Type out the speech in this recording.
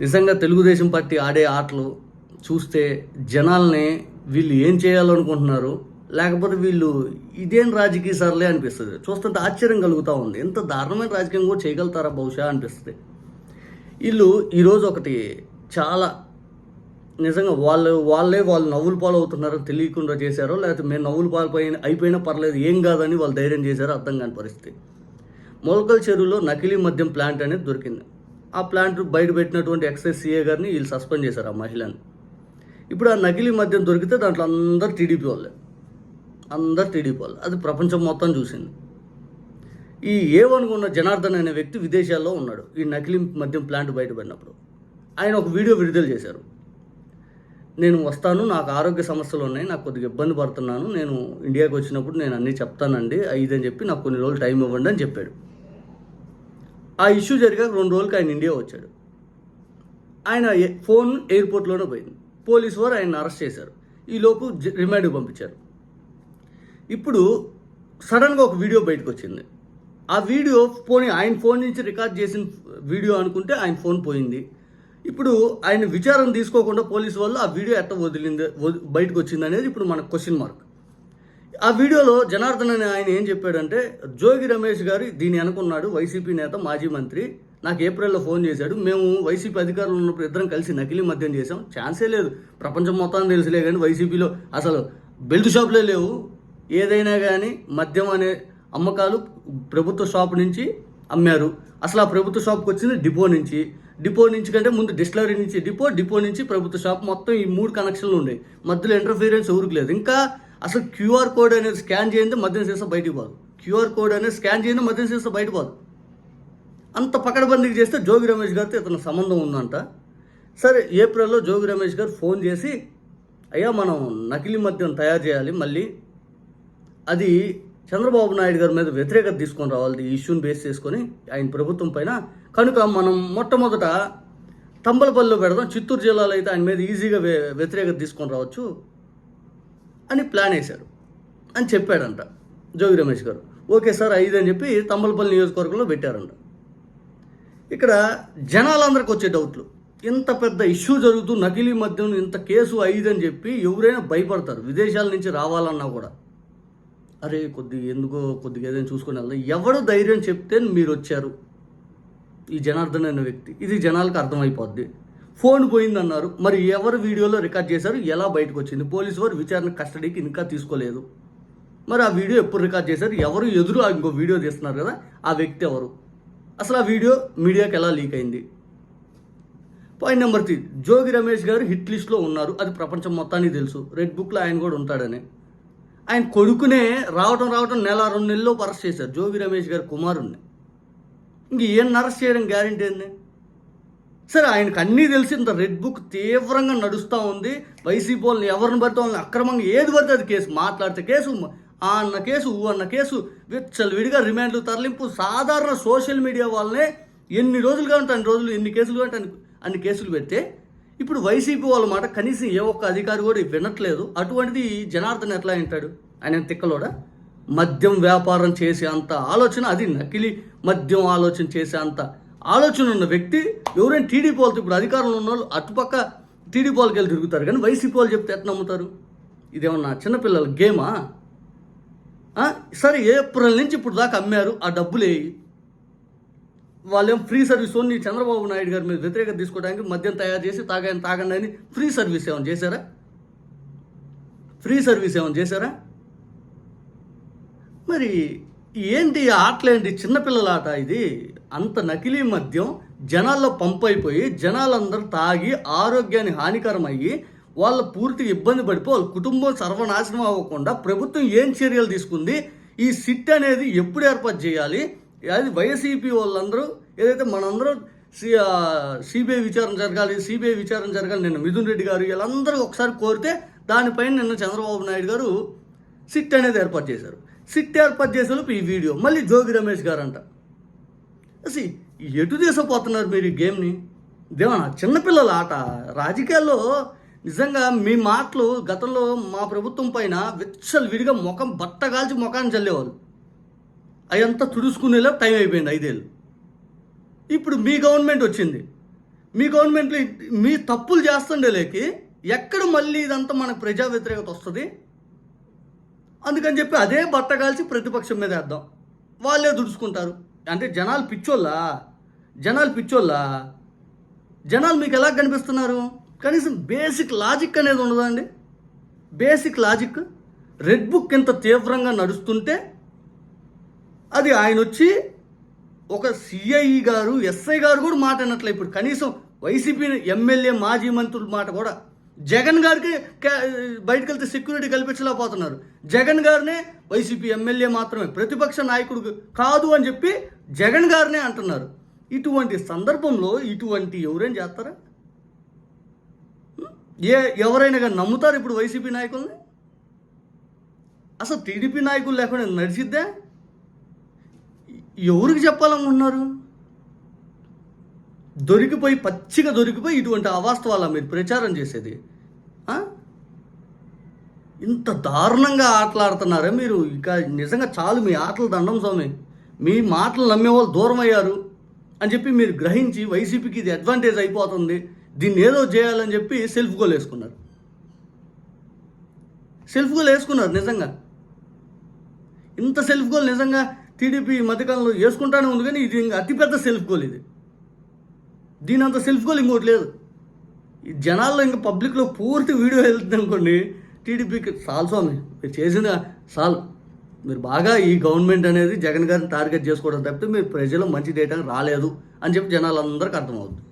నిజంగా తెలుగుదేశం పార్టీ ఆడే ఆటలు చూస్తే జనాల్ని వీళ్ళు ఏం చేయాలనుకుంటున్నారు? లేకపోతే వీళ్ళు ఇదేం రాజకీయ సార్లే అనిపిస్తుంది. చూస్తుంటే ఆశ్చర్యం కలుగుతూ ఉంది. ఎంత దారుణమైన రాజకీయం కూడా చేయగలుగుతారా బహుశా అనిపిస్తుంది. వీళ్ళు ఈరోజు ఒకటి చాలా నిజంగా వాళ్ళు వాళ్ళే వాళ్ళు నవ్వులు పాలు అవుతున్నారో తెలియకుండా చేశారో లేకపోతే మేము నవ్వులు పాలు అయిపోయినా పర్లేదు ఏం కాదని వాళ్ళు ధైర్యం చేశారో అర్థం కాని పరిస్థితి. మొలకల చెరువులో నకిలీ మద్యం ప్లాంట్ అనేది దొరికింది. ఆ ప్లాంట్ బయట పెట్టినటువంటి ఎక్సైజ్ సీఏ గారిని వీళ్ళు సస్పెండ్ చేశారు ఆ మహిళని. ఇప్పుడు ఆ నకిలీ మద్యం దొరికితే దాంట్లో అందరు టీడీపీ వాళ్ళే. అందరు టీడీపీ వాళ్ళు. అది ప్రపంచం మొత్తం చూసింది. ఈ ఏవనుకున్న జనార్దన్ అనే వ్యక్తి విదేశాల్లో ఉన్నాడు ఈ నకిలీ మద్యం ప్లాంట్ బయటపడినప్పుడు ఆయన ఒక వీడియో విడుదల చేశారు. నేను వస్తాను నాకు ఆరోగ్య సమస్యలు ఉన్నాయి నాకు కొద్దిగా ఇబ్బంది పడుతున్నాను నేను ఇండియాకి వచ్చినప్పుడు నేను అన్నీ చెప్తానండి అని చెప్పి నాకు కొన్ని రోజులు టైం ఇవ్వండి అని చెప్పాడు. ఆ ఇష్యూ జరిగాక రెండు రోజులకి ఆయన ఇండియా వచ్చాడు. ఆయన ఫోన్ ఎయిర్పోర్ట్లోనే పోయింది. పోలీసు వారు ఆయన అరెస్ట్ చేశారు. ఈలోపు రిమాండ్కి పంపించారు. ఇప్పుడు సడన్గా ఒక వీడియో బయటకు వచ్చింది ఆ వీడియో పోనీ ఆయన ఫోన్ నుంచి రికార్డ్ చేసిన వీడియో అనుకుంటే ఆయన ఫోన్ పోయింది. ఇప్పుడు ఆయన విచారం తీసుకోకుండా పోలీసు వాళ్ళు ఆ వీడియో ఎట్ట వదిలింది వది- బయటకు వచ్చింది అనేది ఇప్పుడు మన క్వశ్చన్ మార్క్. ఆ వీడియోలో జనార్దన్ అనే ఆయన ఏం చెప్పాడంటే జోగి రమేష్ గారు దీన్ని అనుకున్నాడు వైసీపీ నేత మాజీ మంత్రి. నాకు ఏప్రిల్లో ఫోన్ చేశాడు. మేము వైసీపీ అధికారులు ఉన్నప్పుడు ఇద్దరం కలిసి నకిలీ మద్యం చేసాం ఛాన్సే లేదు. ప్రపంచం మొత్తాన్ని తెలుసులే కానీ వైసీపీలో అసలు బెల్ట్ షాపులే లేవు. ఏదైనా కానీ మద్యం అనే అమ్మకాలు ప్రభుత్వ షాప్ నుంచి అమ్మారు. అసలు ఆ ప్రభుత్వ షాప్కి వచ్చింది డిపో నుంచి. డిపో నుంచి కంటే ముందు డిస్టిలరీ నుంచి డిపో డిపో నుంచి ప్రభుత్వ షాప్. మొత్తం ఈ మూడు కనెక్షన్లు ఉన్నాయి మధ్యలో ఇంటర్ఫీరియన్స్ ఊరుకు లేదు. ఇంకా అసలు క్యూఆర్ కోడ్ అనేది స్కాన్ చేయండి మద్యం సీసా బయటికి పోదు. క్యూఆర్ కోడ్ అనేది స్కాన్ చేయండి మద్యం సీసా బయట పోదు. అంత పకడబందీకి చేస్తే జోగి రమేష్ గారితో ఇతను సంబంధం ఉందంట. సరే ఏప్రిల్లో జోగి రమేష్ గారు ఫోన్ చేసి అయ్యా మనం నకిలీ మద్యం తయారు చేయాలి మళ్ళీ అది చంద్రబాబు నాయుడు గారి మీద వ్యతిరేకత తీసుకొని రావాలి ఈ ఇష్యూని బేస్ చేసుకొని ఆయన ప్రభుత్వం పైన. కనుక మనం మొట్టమొదట తంబలపల్లిలో పెడదాం చిత్తూరు జిల్లాలో అయితే ఆయన మీద ఈజీగా వ్యతిరేకత తీసుకొని రావచ్చు. అని ప్లాన్ వేశారు. అని చెప్పాడంట జోగి రమేష్ గారు. ఓకే సార్ ఐదు అని చెప్పి తంబలపల్లి నియోజకవర్గంలో పెట్టారంట. ఇక్కడ జనాలందరికి వచ్చే డౌట్లు. ఇంత పెద్ద ఇష్యూ జరుగుతూ నకిలీ మద్యం ఇంత కేసు ఐదు అని చెప్పి ఎవరైనా భయపడతారు. విదేశాల నుంచి రావాలన్నా కూడా. అరే కొద్దిగా ఎందుకో కొద్దిగా ఏదైనా చూసుకొని వెళ్దాం. ఎవడు ధైర్యం చెప్తే మీరు వచ్చారు. ఈ జనార్దన్ అనే వ్యక్తి. ఇది జనాలకు అర్థమైపోద్ది. ఫోన్ పోయిందన్నారు. మరి ఎవరు వీడియోలో రికార్డ్ చేశారు? ఎలా బయటకు వచ్చింది పోలీసు వారు విచారణ కస్టడీకి ఇంకా తీసుకోలేదు. మరి ఆ వీడియో ఎప్పుడు రికార్డ్ చేశారు? ఎవరు ఎదురు ఇంకో వీడియో తీస్తున్నారు కదా ఆ వ్యక్తి ఎవరు? అసలు ఆ వీడియో మీడియాకి ఎలా లీక్ అయింది? Point number three Jogi Ramesh గారు హిట్ లిస్ట్లో ఉన్నారు. అది ప్రపంచం మొత్తానికి తెలుసు. రెడ్ బుక్లో ఆయన కూడా ఉంటాడని. ఆయన కొడుకునే రావటం రావటం నెల రెండు నెలల్లో అరెస్ట్ చేశారు జోగి రమేష్ గారి కుమారుణ్ణి. ఇంక ఏం అరెస్ట్ చేయడం గ్యారంటీ ఏంది? సరే ఆయనకు అన్నీ తెలిసి ఇంత రెడ్ బుక్ తీవ్రంగా నడుస్తూ ఉంది. వైసీపీ వాళ్ళని ఎవరిని పడితే వాళ్ళని అక్రమంగా ఏది పడితే అది కేసు. మాట్లాడితే కేసు ఆ అన్న కేసు ఊ అన్న కేసు విచ్చలు విడిగా రిమాండ్లు తరలింపు సాధారణ సోషల్ మీడియా వాళ్ళనే ఎన్ని రోజులు కావంటే అన్ని రోజులు ఎన్ని కేసులు కావంటే అన్ని అన్ని కేసులు పెడితే ఇప్పుడు వైసీపీ వాళ్ళ మాట కనీసం ఏ ఒక్క అధికారి కూడా వినట్లేదు. అటువంటిది జనార్దన్ ఎట్లా వింటాడు? ఆయన తిక్కలోడా? మద్యం వ్యాపారం చేసే అంత ఆలోచన అది నకిలీ మద్యం ఆలోచన చేసే అంత ఆలోచన ఉన్న వ్యక్తి ఎవరైనా టీడీపీ వాళ్ళతో ఇప్పుడు అధికారంలో ఉన్న వాళ్ళు అటుపక్క టీడీపీ వాళ్ళకి వెళ్ళి తిరుగుతారు. కానీ వైసీపీ వాళ్ళు చెప్తే ఎట్లా నమ్ముతారు? ఇదేమన్నా చిన్నపిల్లల గేమా? సరే ఏప్రిల్ నుంచి ఇప్పుడు దాకా అమ్మారు ఆ డబ్బులేయి వాళ్ళేం free service only Chandrababu Naidu గారి మీద వ్యతిరేకత తీసుకోవడానికి మద్యం తయారు చేసి తాగని తాగండి అని ఫ్రీ సర్వీస్ ఏమైనా చేశారా? ఫ్రీ సర్వీస్ ఏమైనా చేశారా? మరి ఏంటి ఆటలేంటి చిన్నపిల్లల ఆట ఇది? అంత నకిలీ మద్యం జనాల్లో పంప్ అయిపోయి జనాలందరూ తాగి ఆరోగ్యాన్ని హానికరం అయ్యి వాళ్ళ పూర్తిగా ఇబ్బంది పడిపో వాళ్ళ కుటుంబం సర్వనాశనం అవ్వకుండా ప్రభుత్వం ఏం చర్యలు తీసుకుంది? ఈ సిట్ అనేది ఎప్పుడు ఏర్పాటు చేయాలి? అది వైఎస్ఈపీ వాళ్ళందరూ ఏదైతే మనందరూ సి సిబిఐ విచారణ జరగాలి సిబిఐ విచారణ జరగాలి నిన్న మిథున్ రెడ్డి గారు వీళ్ళందరూ ఒకసారి కోరితే దానిపైన నిన్న చంద్రబాబు నాయుడు గారు సిట్ అనేది ఏర్పాటు చేశారు. సిట్ ఏర్పాటు చేసేలోపు ఈ వీడియో మళ్ళీ జోగి రమేష్ గారు అంట అసలు ఎటు తీసుకుపోతున్నారు మీరు ఈ గేమ్ని? దేవన చిన్నపిల్లల ఆట. రాజకీయాల్లో నిజంగా మీ మాటలు గతంలో మా ప్రభుత్వం పైన విచ్చలు విడిగా ముఖం బట్ట కాల్చి ముఖాన్ని చల్లేవాళ్ళు. అదంతా తుడుచుకునేలా టైం అయిపోయింది ఐదేళ్ళు. ఇప్పుడు మీ గవర్నమెంట్ వచ్చింది. మీ గవర్నమెంట్లో మీ తప్పులు చేస్తుండే లేకి ఎక్కడ మళ్ళీ ఇదంతా మనకు ప్రజా వ్యతిరేకత వస్తుంది? అందుకని చెప్పి అదే బట్ట కాల్చి ప్రతిపక్షం మీద వేద్దాం. వాళ్ళే దుడుచుకుంటారు అంటే జనాలు పిచ్చోళ్ళా? జనాలు పిచ్చోళ్ళా? జనాలు మీకు ఎలా కనిపిస్తున్నారు? కనీసం బేసిక్ లాజిక్ అనేది ఉండదండి బేసిక్ లాజిక్ రెడ్ బుక్ ఇంత తీవ్రంగా నడుస్తుంటే అది ఆయన వచ్చి ఒక సిఐ గారు ఎస్ఐ గారు కూడా మాట అన్నట్లే ఇప్పుడు కనీసం వైసీపీ ఎమ్మెల్యే మాజీ మంత్రుల మాట కూడా జగన్ గారికి బయటకు వెళ్తే సెక్యూరిటీ కల్పించలేకపోతున్నారు. జగన్ గారినే వైసీపీ ఎమ్మెల్యే మాత్రమే ప్రతిపక్ష నాయకుడు కాదు అని చెప్పి జగన్ గారినే అంటున్నారు. ఇటువంటి సందర్భంలో ఇటువంటి ఎవరేం చేస్తారా? ఏ ఎవరైనా కానీ నమ్ముతారు ఇప్పుడు వైసీపీ నాయకుల్ని? అసలు టీడీపీ నాయకులు లేకుండా నడిచిద్దా? ఎవరికి చెప్పాలనుకుంటున్నారు? దొరికిపోయి పచ్చిగా దొరికిపోయి ఇటువంటి అవాస్తవాల మీరు ప్రచారం చేసేది. ఇంత దారుణంగా ఆటలాడుతున్నారే మీరు? ఇక నిజంగా చాలు మీ ఆటలు దండం స్వామి. మీ మాటలు నమ్మేవాళ్ళు దూరం అయ్యారు అని చెప్పి మీరు గ్రహించి వైసీపీకి ఇది అడ్వాంటేజ్ అయిపోతుంది. దీన్ని ఏదో చేయాలని చెప్పి సెల్ఫ్ గోల్ వేసుకున్నారు. సెల్ఫ్ గోల్ వేసుకున్నారు నిజంగా. ఇంత సెల్ఫ్ గోల్ నిజంగా టీడీపీ మధ్యకాలంలో వేసుకుంటానే ఉంది కానీ ఇది ఇంకా అతిపెద్ద సెల్ఫ్ గోల్ ఇది. దీని అంత సెల్ఫ్ గోల్ ఇంకోటి లేదు. ఈ జనాల్లో ఇంకా పబ్లిక్లో పూర్తి వీడియో వెళ్తుంది అనుకోండి టీడీపీకి సాల్ స్వామి మీరు చేసిన చాలు మీరు బాగా ఈ గవర్నమెంట్ అనేది జగన్ గారిని టార్గెట్ చేసుకోవడం తప్పితే మీరు ప్రజలు మంచి డేటా రాలేదు అని చెప్పి జనాలందరికీ అర్థమవుతుంది